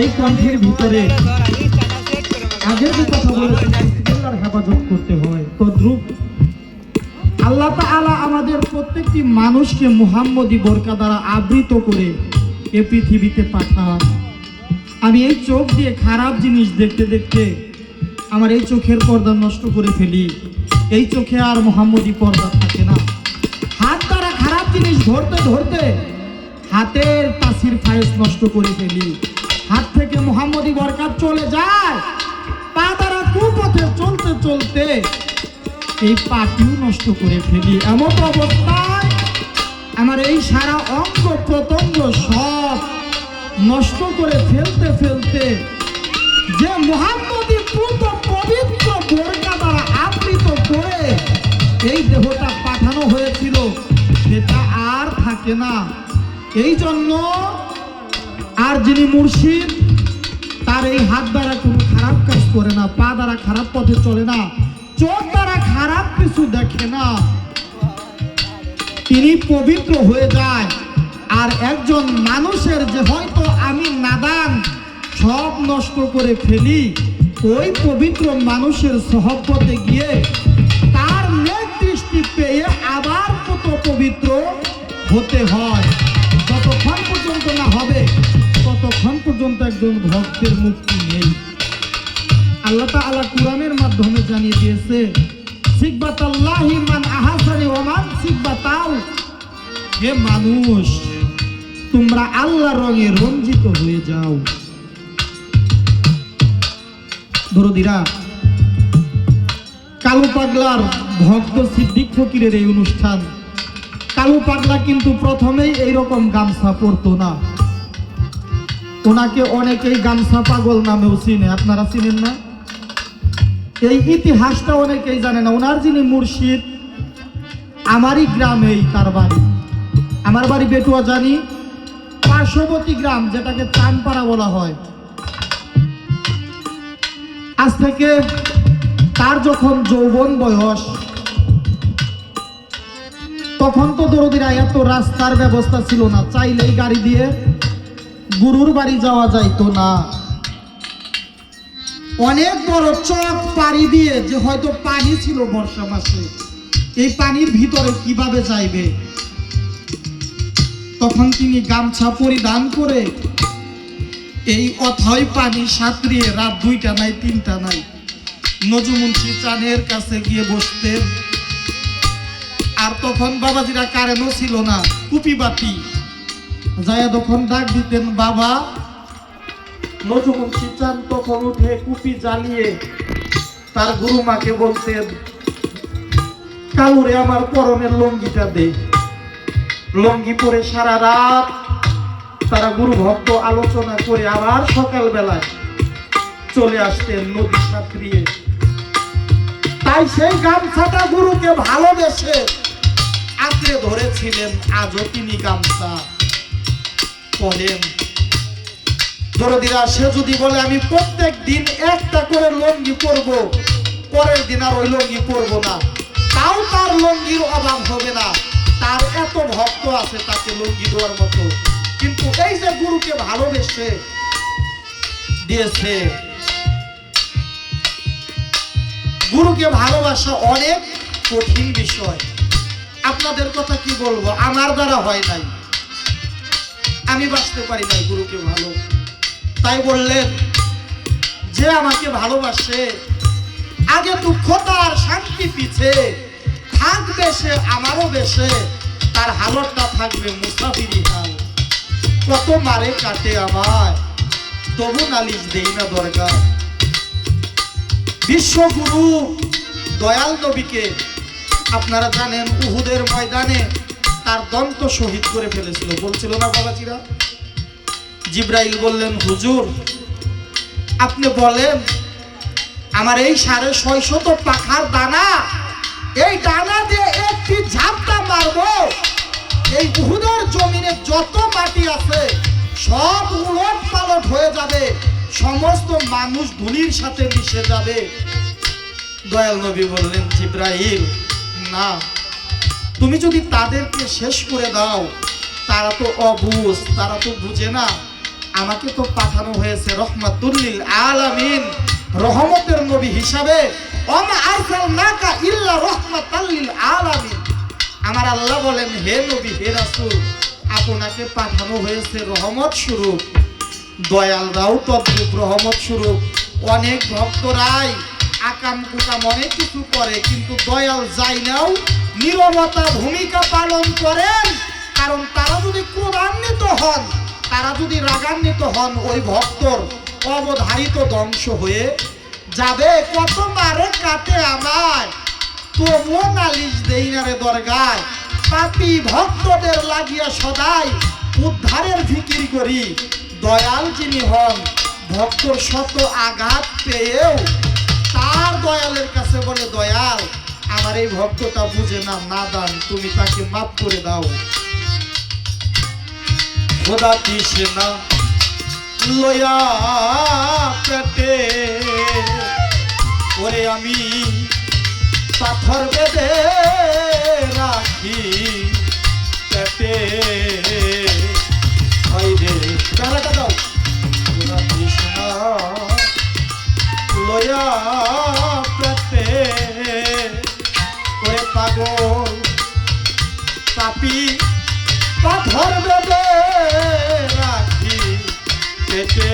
এই কণ্ঠের ভিতরে আগের যে কথা বলেছি হেফাজত করতে হয়। তদ্রুপ আল্লাহ তাআলা আমাদের প্রত্যেকটি মানুষকে মুহাম্মদী বোরকা দ্বারা আবৃত করে এ পৃথিবীতে পাঠান। আমি এই চোখ দিয়ে খারাপ জিনিস দেখতে দেখতে আমার এই চোখের পর্দা নষ্ট করে ফেলি। এই চোখে আর মোহাম্মদী পর্দা থাকে না। হাত দ্বারা খারাপ জিনিস ধরতে ধরতে হাতের তাসির ফায়েস নষ্ট করে ফেলি। হাত থেকে মোহাম্মদী বরকাত চলে যায়। পা দ্বারা কুপথে চলতে চলতে এই পাটিও নষ্ট করে ফেলি। এমন অবস্থায় আমার এই সারা অঙ্গ প্রত্যঙ্গ সব নষ্ট করে ফেলতে ফেলতে যে মোহাম্মদী পূর্ব পবিত্র বোরকা দ্বারা আবৃত করে এই দেহটা পাঠানো হয়েছিল, সেটা আর থাকে না। এই জন্য আর যিনি মুর্শিদ, তার এই হাত দ্বারা কোনো খারাপ কাজ করে না, পা দ্বারা খারাপ পথে চলে না, চোখ দ্বারা খারাপ কিছু দেখে না। তিনি পবিত্র হয়ে যায়, আর একজন মানুষের যে হয়তো আমি নাদান, সব নষ্ট করে ফেলি, ওই পবিত্র মানুষের সহপতে গিয়ে তার নেক দৃষ্টি পেয়ে আবার কত পবিত্র হতে হয়, যতক্ষণ পর্যন্ত না হবে। পর্যন্ত একজন ভক্তের মুক্তি নেই। আল্লাহ তাআলা কোরআনের মাধ্যমে জানিয়ে দিয়েছে হে মানুষ, তোমরা আল্লাহ রঙে রঞ্জিত হয়ে যাও। দরদিরা, কালু পাগলার ভক্ত সিদ্দিক ফকিরের এই অনুষ্ঠান। কালু পাগলা কিন্তু প্রথমেই এইরকম গামছা পরতো না। ওনাকে অনেকেই গামছা পাগল নামেও চিনে, আপনারা চিনেন না? এই ইতিহাসটা অনেকেই জানে না। ওনার যিনি মুর্শিদ, আমারই গ্রামেই তার বাড়ি। আমার বাড়ি বেটুয়া জানি, পার্শ্ববর্তী গ্রাম, যেটাকে চানপাড়া বলা হয়। আজ থেকে তার যখন যৌবন বয়স, তখন তো দরদিরা এত রাস্তার ব্যবস্থা ছিল না। চাইলেই গাড়ি দিয়ে গুরুর বাড়ি যাওয়া যাইতো না। অনেক বড় চক পাড়ি দিয়ে যে হয়তো পানি ছিল বর্ষা মাসে, এই পানির ভিতরে কীভাবে যাইবে? তখন তিনি গামছা পরিধান করে এই অথই পানি সাঁতরিয়ে রাত দুইটা নাই, তিনটা নাই, নজুমুন্সি চানের কাছে গিয়ে বসতেন। আর তখন বাবাজিরা কারেন্টও ছিল না কুপি বাতি যায়া তখন ডাক দিতেন, বাবা। নজুমুন্সি চান তখন উঠে কুপি জ্বালিয়ে তার গুরুমাকে বলতেন, কালুরে আমার পরনের লঙ্গিটা দে। লঙ্গি পরে সারা রাত তারা গুরু ভক্ত আলোচনা করে আবার সকাল বেলায় চলে আসতেন নদী সাঁতরিয়ে। তাই সেই গামছাটা গুরুকে ভালোবেসে আঁকড়ে ধরেছিলেন, আজও তিনি গামছা। পরেন দরদিরা, সে যদি বলে, আমি প্রত্যেক দিন একটা করে লঙ্গি পরব, পরের দিন আর ওই লঙ্গি পরব না। তাও তার লঙ্গির অভাব হবে না। তার এত ভক্ত আছে তাকে লঙ্গি দেওয়ার মতো। কিন্তু এই যে গুরুকে ভালোবেসে দিয়েছে, গুরুকে ভালোবাসা অনেক কঠিন বিষয়। আপনাদের কথা কি বলব? আমার দ্বারা হয় নাই। আমি বাঁচতে পারি নাই, গুরুকে ভালো। তাই বললেন, যে আমাকে ভালোবাসে, আগে দুঃখ তার শান্তি পিছে, থাকবে সে আমারও বেশে তার হালতটা থাকবে মুসাফিরি হাল। কত মারে কাটে আমায়, তবু নালিশ দেই না দরকার। বিশ্বগুরু দয়াল নবীকে, আপনারা জানেন উহুদের ময়দানে তার দন্ত শহীদ করে ফেলেছিল। বলছিল না বাবাজিরা? জিব্রাইল বললেন, হুজুর, আপনি বলেন, আমার এই সাড়ে ছয় ছয়শত পাখার দানা, এই দানা দিয়ে একটি ঝাপটা মারবো। এই উহুদের জমিনে যত মাটি আছে, সব উলট পালট হয়ে যাবে। সমস্ত মানুষ ধুলির সাথে মিশে যাবে। দয়াল নবী বললেন জিব্রাহিম না তুমি যদি তাদেরকে শেষ করে দাও, তারা তো অবুজ, তারা তো বুঝে না। আমাকে তো পাঠানো হয়েছে রহমাতুল্লিল আলামিন, রহমতের নবী হিসাবে। আমার আল্লাহ বলেন, হে নবী, হে রাসূল, আপনাকে পাঠানো হয়েছে রহমত স্বরূপ। দয়ালরাও তদ্রূপ রহমত স্বরূপ। অনেক ভক্তরাই আকাম কুকাম অনেক কিছু করে, কিন্তু দয়াল যাই নাও নিরবতা ভূমিকা পালন করেন। কারণ তারা যদি ক্রোধান্বিত হন, তারা যদি রাগান্বিত হন, ওই ভক্তর অবধারিত ধ্বংস হয়ে যাবে। কতবারে কাটে আমার তবুও নালিশ দেই না রে দরগায়। পাপি ভক্তদের লাগিয়া সদাই উদ্ধারের ফিকির করি। দয়াল যিনি হন, ভক্তর শত আঘাত পেয়েও তার দয়ালের কাছে বলে, দয়াল আমার এই ভক্তটা বুঝে না নাদান তুমি তাকে মাফ করে দাও। খোদা কৃষ্ণা লয়া পেটে। ওরে আমি পাথর বেঁধে রাখি পেটে। রে গালাটা দাও। খোদা লয়া পাগল পাপি পাথর বেঁধে রাখি পেটে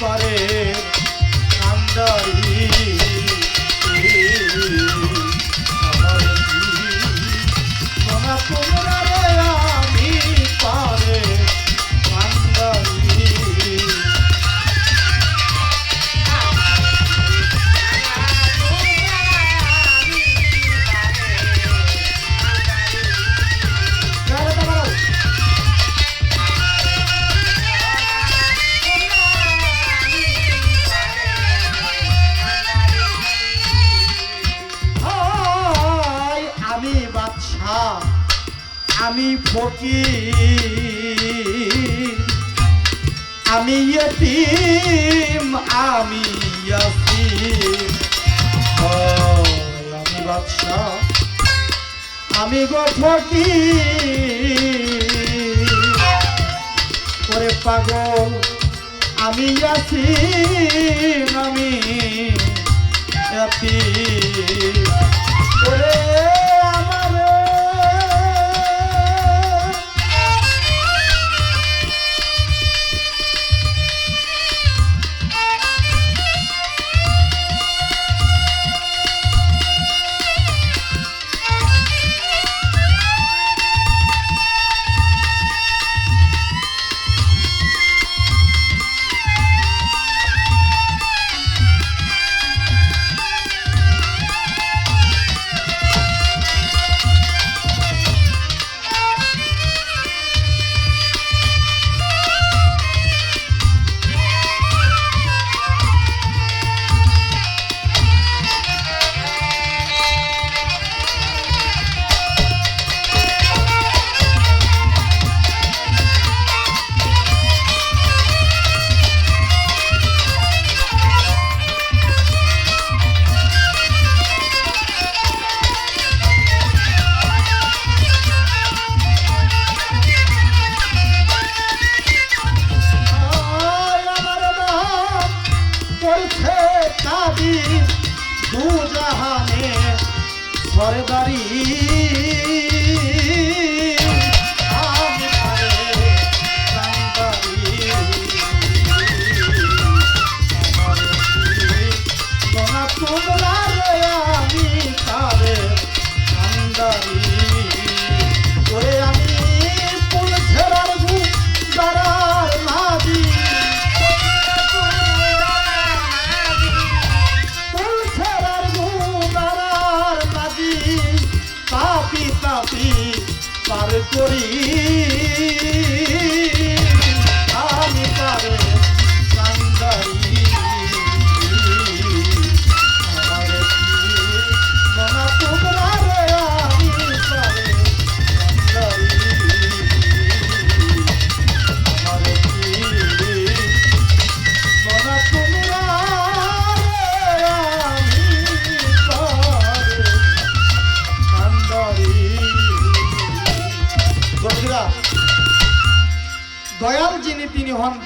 পারে। ফকির। আমি ইয়তিম আমি ইয়াসিম আমি বাদশা আমি গো ফকির। পাগল, আমি আছি আমি ওরে আমি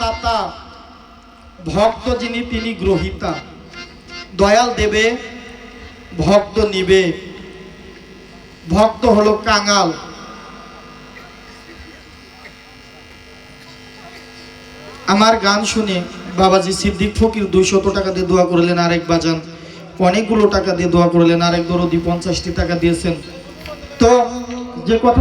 দাতা, ভক্ত যিনি তিনি গ্রহিতা। দয়াল দেবে, ভক্ত নিবে। ভক্ত হলো কাঙাল। আমার গান শুনে বাবাজি সিদ্দিক ফকির দুইশত টাকা দিয়ে দোয়া করলেন, আরেক বাজান অনেকগুলো টাকা দিয়ে দোয়া করলেন, আরেক দরদি পঞ্চাশটি টাকা দিয়েছেন। তো যে কথা